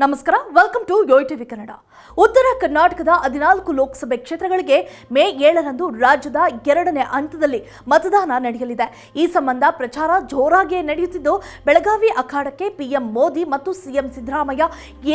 ನಮಸ್ಕಾರ welcome to Yoyo TV Kannada ಉತ್ತರ ಕರ್ನಾಟಕದ ಹದಿನಾಲ್ಕು ಲೋಕಸಭೆ ಕ್ಷೇತ್ರಗಳಿಗೆ ಮೇ ಏಳರಂದು ರಾಜ್ಯದ ಎರಡನೇ ಹಂತದಲ್ಲಿ ಮತದಾನ ನಡೆಯಲಿದೆ. ಈ ಸಂಬಂಧ ಪ್ರಚಾರ ಜೋರಾಗಿಯೇ ನಡೆಯುತ್ತಿದ್ದು, ಬೆಳಗಾವಿ ಅಖಾಡಕ್ಕೆ ಪಿಎಂ ಮೋದಿ ಮತ್ತು ಸಿಎಂ ಸಿದ್ದರಾಮಯ್ಯ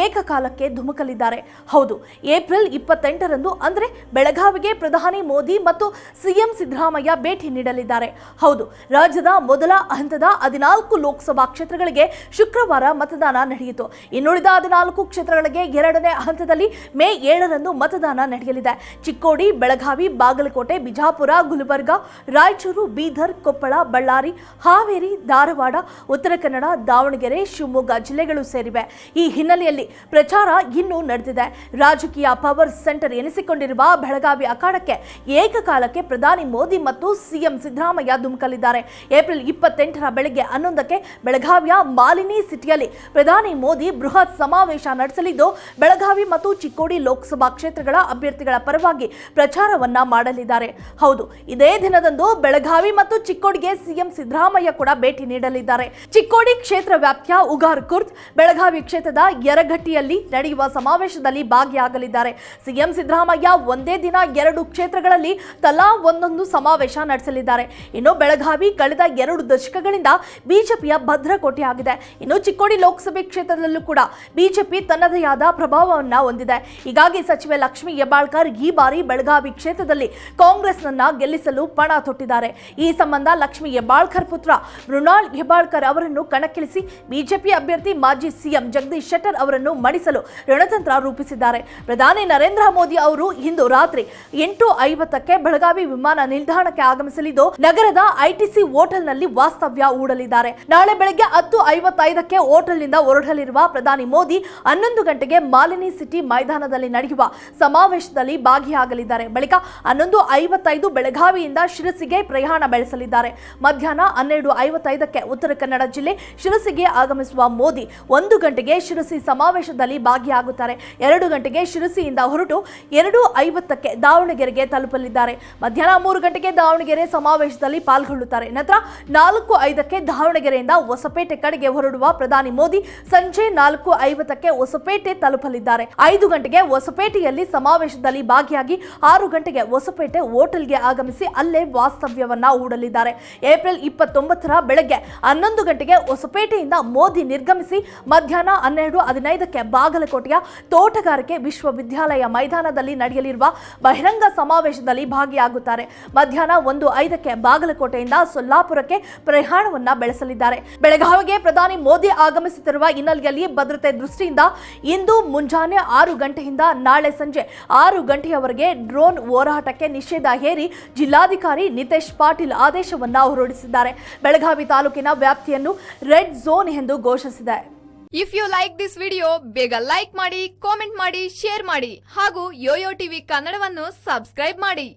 ಏಕಕಾಲಕ್ಕೆ ಧುಮುಕಲಿದ್ದಾರೆ. ಹೌದು, ಏಪ್ರಿಲ್ ಇಪ್ಪತ್ತೆಂಟರಂದು ಅಂದರೆ ಬೆಳಗಾವಿಗೆ ಪ್ರಧಾನಿ ಮೋದಿ ಮತ್ತು ಸಿಎಂ ಸಿದ್ದರಾಮಯ್ಯ ಭೇಟಿ ನೀಡಲಿದ್ದಾರೆ. ಹೌದು, ರಾಜ್ಯದ ಮೊದಲ ಹಂತದ ಹದಿನಾಲ್ಕು ಲೋಕಸಭಾ ಕ್ಷೇತ್ರಗಳಿಗೆ ಶುಕ್ರವಾರ ಮತದಾನ ನಡೆಯಿತು. ಇನ್ನುಳಿದ ಹದಿನಾಲ್ಕು ಕ್ಷೇತ್ರಗಳಿಗೆ ಎರಡನೇ ಹಂತದಲ್ಲಿ ಮೇ ಏಳರಂದು ಮತದಾನ ನಡೆಯಲಿದೆ. ಚಿಕ್ಕೋಡಿ, ಬೆಳಗಾವಿ, ಬಾಗಲಕೋಟೆ, ಬಿಜಾಪುರ, ಗುಲ್ಬರ್ಗ, ರಾಯಚೂರು, ಬೀದರ್, ಕೊಪ್ಪಳ, ಬಳ್ಳಾರಿ, ಹಾವೇರಿ, ಧಾರವಾಡ, ಉತ್ತರ ಕನ್ನಡ, ದಾವಣಗೆರೆ, ಶಿವಮೊಗ್ಗ ಜಿಲ್ಲೆಗಳು ಸೇರಿವೆ. ಈ ಹಿನ್ನೆಲೆಯಲ್ಲಿ ಪ್ರಚಾರ ಇನ್ನೂ ನಡೆದಿದೆ. ರಾಜಕೀಯ ಪವರ್ ಸೆಂಟರ್ ಎನಿಸಿಕೊಂಡಿರುವ ಬೆಳಗಾವಿ ಅಖಾಡಕ್ಕೆ ಏಕಕಾಲಕ್ಕೆ ಪ್ರಧಾನಿ ಮೋದಿ ಮತ್ತು ಸಿಎಂ ಸಿದ್ದರಾಮಯ್ಯ ಧುಮುಕಲಿದ್ದಾರೆ. ಏಪ್ರಿಲ್ ಇಪ್ಪತ್ತೆಂಟರ ಬೆಳಗ್ಗೆ ಹನ್ನೊಂದಕ್ಕೆ ಬೆಳಗಾವಿಯ ಮಾಲಿನಿ ಸಿಟಿಯಲ್ಲಿ ಪ್ರಧಾನಿ ಮೋದಿ ಬೃಹತ್ ಸಮಾವೇಶ ನಡೆಸಲಿದ್ದು, ಬೆಳಗಾವಿ ಮತ್ತು ಚಿಕ್ಕೋಡಿ ಲೋಕಸಭಾ ಕ್ಷೇತ್ರಗಳ ಅಭ್ಯರ್ಥಿಗಳ ಪರವಾಗಿ ಪ್ರಚಾರವನ್ನ ಮಾಡಲಿದ್ದಾರೆ. ಹೌದು, ಇದೇ ದಿನದಂದು ಬೆಳಗಾವಿ ಮತ್ತು ಚಿಕ್ಕೋಡಿಗೆ ಸಿಎಂ ಸಿದ್ದರಾಮಯ್ಯ ಕೂಡ ಭೇಟಿ ನೀಡಲಿದ್ದಾರೆ. ಚಿಕ್ಕೋಡಿ ಕ್ಷೇತ್ರ ವ್ಯಾಪ್ತಿಯ ಉಗಾರ್ ಕುರ್ತ್ ಬೆಳಗಾವಿ ಕ್ಷೇತ್ರದ ಯರಘಟ್ಟಿಯಲ್ಲಿ ನಡೆಯುವ ಸಮಾವೇಶದಲ್ಲಿ ಭಾಗಿಯಾಗಲಿದ್ದಾರೆ. ಸಿಎಂ ಸಿದ್ದರಾಮಯ್ಯ ಒಂದೇ ದಿನ ಎರಡು ಕ್ಷೇತ್ರಗಳಲ್ಲಿ ತಲಾ ಒಂದೊಂದು ಸಮಾವೇಶ ನಡೆಸಲಿದ್ದಾರೆ. ಇನ್ನು ಬೆಳಗಾವಿ ಕಳೆದ ಎರಡು ದಶಕಗಳಿಂದ ಬಿಜೆಪಿಯ ಭದ್ರಕೋಟೆಯಾಗಿದೆ. ಇನ್ನು ಚಿಕ್ಕೋಡಿ ಲೋಕಸಭೆ ಕ್ಷೇತ್ರದಲ್ಲೂ ಕೂಡ ಬಿಜೆಪಿ ತನ್ನದೇ ಆದ ಪ್ರಭಾವವನ್ನ ಹೊಂದಿದೆ. ಹೀಗಾಗಿ ಸಚಿವೆ ಲಕ್ಷ್ಮಿ ಹೆಬ್ಬಾಳ್ಕರ್ ಈ ಬಾರಿ ಬೆಳಗಾವಿ ಕ್ಷೇತ್ರದಲ್ಲಿ ಕಾಂಗ್ರೆಸ್ ನನ್ನ ಗೆಲ್ಲಿಸಲು ಪಣ ತೊಟ್ಟಿದ್ದಾರೆ. ಈ ಸಂಬಂಧ ಲಕ್ಷ್ಮಿ ಹೆಬ್ಬಾಳ್ಕರ್ ಪುತ್ರ ಮೃಣಾಲ್ ಹೆಬ್ಬಾಳ್ಕರ್ ಅವರನ್ನು ಕಣಕ್ಕಿಳಿಸಿ ಬಿಜೆಪಿ ಅಭ್ಯರ್ಥಿ ಮಾಜಿ ಸಿಎಂ ಜಗದೀಶ್ ಶೆಟ್ಟರ್ ಅವರನ್ನು ಮಣಿಸಲು ರಣತಂತ್ರ ರೂಪಿಸಿದ್ದಾರೆ. ಪ್ರಧಾನಿ ನರೇಂದ್ರ ಮೋದಿ ಅವರು ಇಂದು ರಾತ್ರಿ ಎಂಟು ಐವತ್ತಕ್ಕೆ ಬೆಳಗಾವಿ ವಿಮಾನ ನಿಲ್ದಾಣಕ್ಕೆ ಆಗಮಿಸಲಿದ್ದು, ನಗರದ ಐಟಿಸಿ ಹೋಟೆಲ್ನಲ್ಲಿ ವಾಸ್ತವ್ಯ ಹೂಡಲಿದ್ದಾರೆ. ನಾಳೆ ಬೆಳಗ್ಗೆ ಹತ್ತು ಐವತ್ತೈದಕ್ಕೆ ಹೋಟೆಲ್ನಿಂದ ಹೊರಡಲಿರುವ ಪ್ರಧಾನಿ ಮೋದಿ ಹನ್ನೊಂದು ಗಂಟೆಗೆ ಮಾಲಿನಿ ಸಿಟಿ ಮೈದಾನದಲ್ಲಿ ನಡೆಯುವ ಸಮಾವೇಶದಲ್ಲಿ ಭಾಗಿಯಾಗಲಿದ್ದಾರೆ. ಬಳಿಕ ಹನ್ನೊಂದು ಐವತ್ತೈದು ಬೆಳಗಾವಿಯಿಂದ ಶಿರಸಿಗೆ ಪ್ರಯಾಣ ಬೆಳೆಸಲಿದ್ದಾರೆ. ಮಧ್ಯಾಹ್ನ ಹನ್ನೆರಡು ಐವತ್ತೈದಕ್ಕೆ ಉತ್ತರ ಕನ್ನಡ ಜಿಲ್ಲೆ ಶಿರಸಿಗೆ ಆಗಮಿಸುವ ಮೋದಿ ಒಂದು ಗಂಟೆಗೆ ಶಿರಸಿ ಸಮಾವೇಶದಲ್ಲಿ ಭಾಗಿಯಾಗುತ್ತಾರೆ. ಎರಡು ಗಂಟೆಗೆ ಶಿರಸಿಯಿಂದ ಹೊರಟು ಎರಡು ಐವತ್ತಕ್ಕೆ ದಾವಣಗೆರೆಗೆ ತಲುಪಲಿದ್ದಾರೆ. ಮಧ್ಯಾಹ್ನ ಮೂರು ಗಂಟೆಗೆ ದಾವಣಗೆರೆ ಸಮಾವೇಶದಲ್ಲಿ ಪಾಲ್ಗೊಳ್ಳುತ್ತಾರೆ. ನಂತರ ನಾಲ್ಕು ಐದಕ್ಕೆ ದಾವಣಗೆರೆಯಿಂದ ಹೊಸಪೇಟೆ ಕಡೆಗೆ ಹೊರಡುವ ಪ್ರಧಾನಿ ಮೋದಿ ಸಂಜೆ ನಾಲ್ಕು ಐವತ್ತಕ್ಕೆ ಹೊಸಪೇಟೆ ತಲುಪಲಿದ್ದಾರೆ. ಐದು ಗಂಟೆಗೆ ಹೊಸಪೇಟೆಯಲ್ಲಿ ಸಮಾವೇಶದಲ್ಲಿ ಭಾಗಿಯಾಗಿ ಆರು ಗಂಟೆಗೆ ಹೊಸಪೇಟೆ ಹೋಟೆಲ್ಗೆ ಆಗಮಿಸಿ ಅಲ್ಲೇ ವಾಸ್ತವ್ಯವನ್ನ ಹೂಡಲಿದ್ದಾರೆ. ಏಪ್ರಿಲ್ ಇಪ್ಪತ್ತೊಂಬತ್ತರ ಬೆಳಗ್ಗೆ ಹನ್ನೊಂದು ಗಂಟೆಗೆ ಹೊಸಪೇಟೆಯಿಂದ ಮೋದಿ ನಿರ್ಗಮಿಸಿ ಮಧ್ಯಾಹ್ನ ಹನ್ನೆರಡು ಹದಿನೈದಕ್ಕೆ ಬಾಗಲಕೋಟೆಯ ತೋಟಗಾರಿಕೆ ವಿಶ್ವವಿದ್ಯಾಲಯ ಮೈದಾನದಲ್ಲಿ ನಡೆಯಲಿರುವ ಬಹಿರಂಗ ಸಮಾವೇಶದಲ್ಲಿ ಭಾಗಿಯಾಗುತ್ತಾರೆ. ಮಧ್ಯಾಹ್ನ ಒಂದು ಐದಕ್ಕೆ ಬಾಗಲಕೋಟೆಯಿಂದ ಸೊಲ್ಲಾಪುರಕ್ಕೆ ಪ್ರಯಾಣವನ್ನ ಬೆಳೆಸಲಿದ್ದಾರೆ. ಬೆಳಗಾವಿಗೆ ಪ್ರಧಾನಿ ಮೋದಿ ಆಗಮಿಸುತ್ತಿರುವ ಹಿನ್ನೆಲೆಯಲ್ಲಿ ಭದ್ರತೆ ದೃಷ್ಟಿಯಿಂದ ಇಂದು ಮುಂಜಾನೆ ಆರು ಗಂಟೆಯಿಂದ ನಾಳೆ ಸಂಜೆ ಆರು ಗಂಟೆಯವರೆಗೆ ಡ್ರೋನ್ ಹೋರಾಟಕ್ಕೆ ನಿಷೇಧ ಹೇರಿ ಜಿಲ್ಲಾಧಿಕಾರಿ ನಿತೇಶ್ ಪಾಟೀಲ್ ಆದೇಶವನ್ನ ಹೊರಡಿಸಿದ್ದಾರೆ. ಬೆಳಗಾವಿ ತಾಲೂಕಿನ ವ್ಯಾಪ್ತಿಯನ್ನು ರೆಡ್ ಝೋನ್ ಎಂದು ಘೋಷಿಸಿದೆ. If you like this video ಬೇಗ ಲೈಕ್ ಮಾಡಿ ಕಾಮೆಂಟ್ ಮಾಡಿ ಶೇರ್ ಮಾಡಿ ಹಾಗೂ ಯೋಯೋ ಟಿವಿ ಕನ್ನಡವನ್ನು ಸಬ್ಸ್ಕ್ರೈಬ್ ಮಾಡಿ.